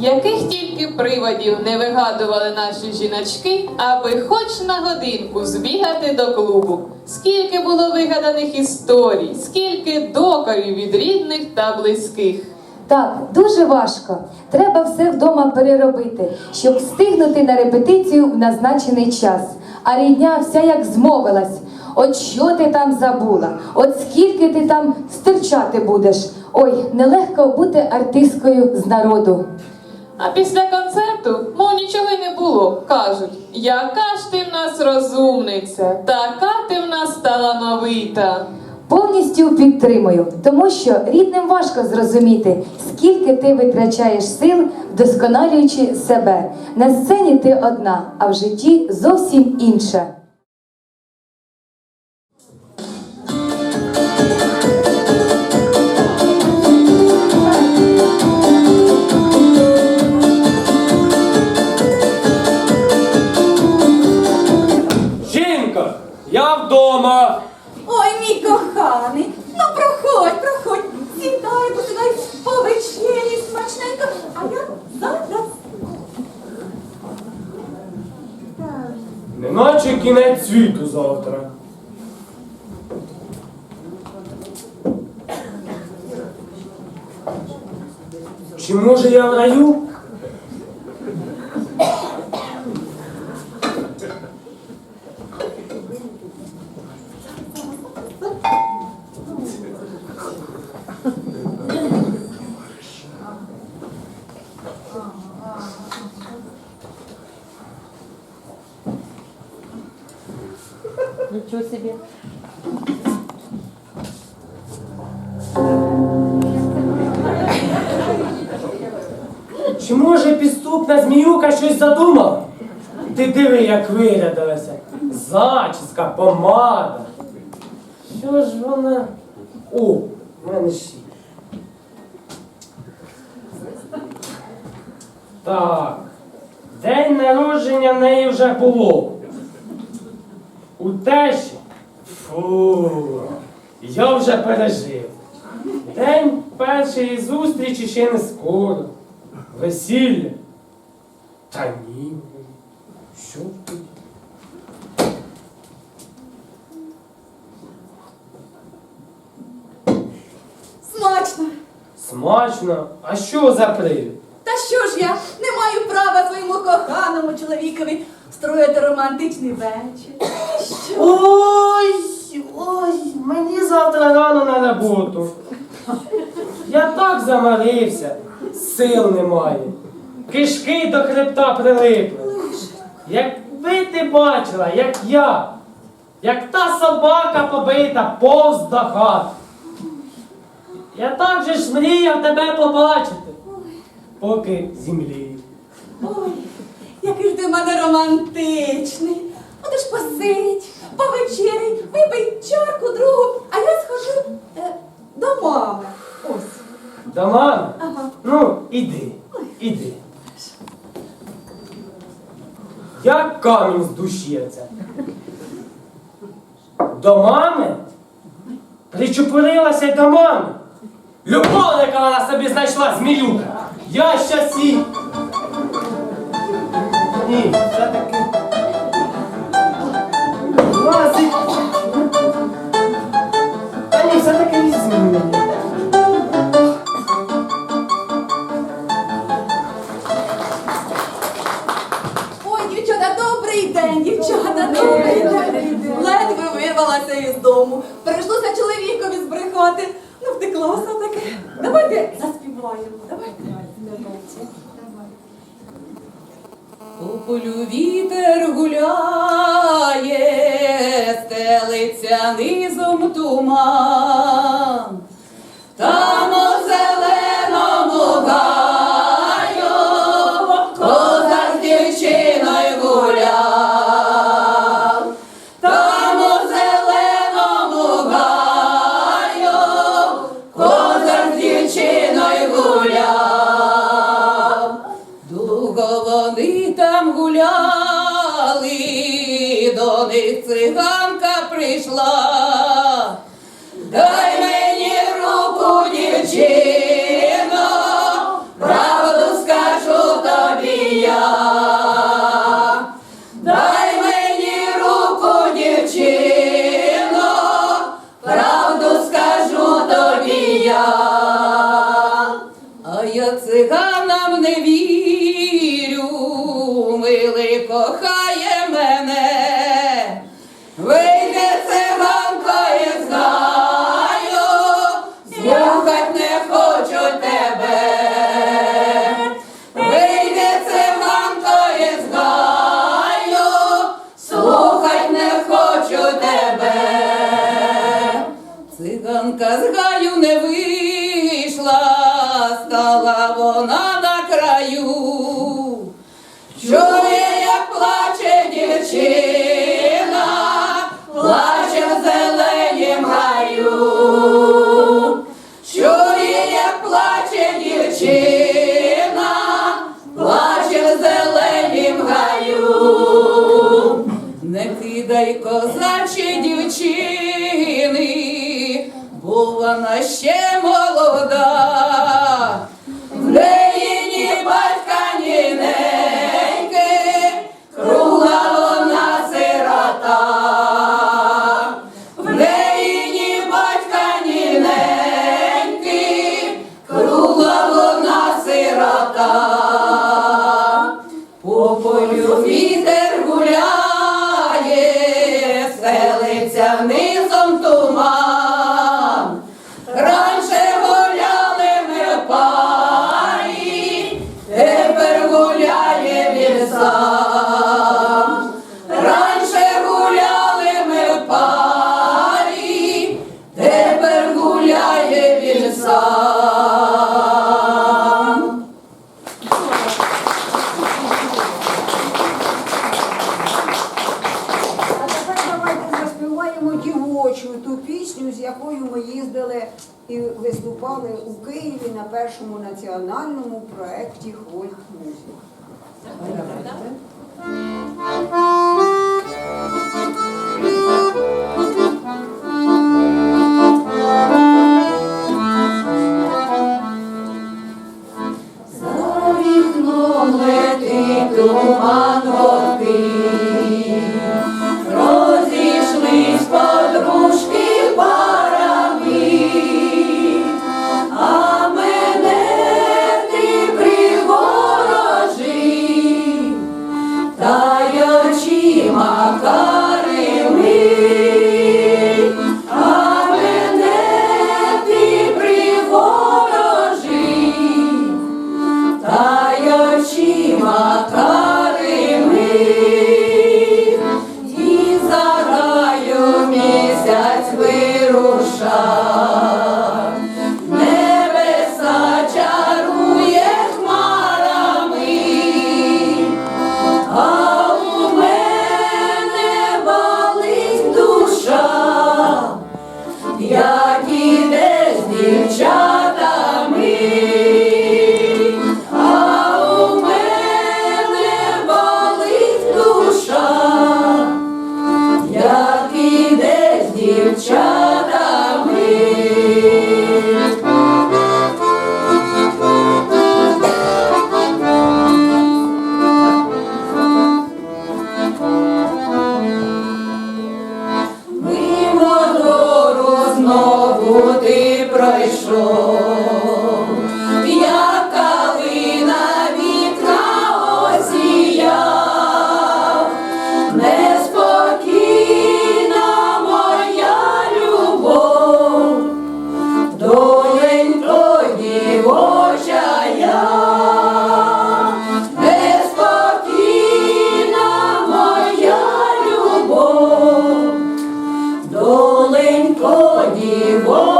Яких тільки приводів не вигадували наші жіночки, аби хоч на годинку збігати до клубу. Скільки було вигаданих історій, скільки докорів від рідних та близьких. Так, дуже важко. Треба все вдома переробити, щоб встигнути на репетицію в назначений час. А рідня вся як змовилась. От що ти там забула? От скільки ти там стирчати будеш? Ой, нелегко бути артисткою з народу. А після концерту, мов нічого й не було, кажуть, яка ж ти в нас розумниця, така ти в нас талановита. Повністю підтримую, тому що рідним важко зрозуміти, скільки ти витрачаєш сил, вдосконалюючи себе. На сцені ти одна, а в житті зовсім інша. Кінець світу завтра. Чи може я в раю? Чи може підступна зміюка щось задумала? Ти диви, як вирядилася. Зачіска, помада. Що ж вона? О, в мене ще. Так. День народження в неї вже було. У тещі. Фу. Я вже пережив. День першої зустрічі ще не скоро. Весілля. Та ні. Що тут? Смачно. Смачно. А що за привід? Та що ж я не маю права своєму коханому чоловікові строїти романтичний вечір. Що? Ой, ой, мені завтра рано на роботу. Я так замарився, сил немає. Кишки до хребта прилипли. Якби ти бачила, як я, як та собака побита повз до хати. Я так же ж мріяв тебе побачити, поки землі. Ой, який ж ти в мене романтичний. Будеш посидь, повечеряй, випий чарку другу, а я схожу е, до мами. Ось. До мами? Ага. Ну, іди, іди. Як камінь з душі це. До мами? Причепурилася й до мами. Любовника вона собі знайшла зміюка. Я щас їй. Ні, все-таки. Лазить. Та ні, все-таки візьми мене. Вирвалася із дому. Прийшлося чоловікові збрехати. Ну, втекла все таке. Давайте заспіваємо. Давайте. У полю вітер гуляє, стелиться низом туман. прийшла, дай мені руку дівчино, правду скажу тобі я, дай мені руку дівчино, правду скажу тобі я, а я циганам не вірю, милий кохай. Стала вона на краю. Чує, як плаче дівчина, плаче в зеленім гаю. Чує, як плаче дівчина, плаче в зеленім гаю. Не кидай козачі дівчини, вона ще молода. В неї ні батька, ні неньки, кругла вона сирота. В неї ні батька, ні неньки, кругла вона сирота. По полю вітер виступали у Києві на першому національному проєкті Хвольт Музик. Russia. воді, воді.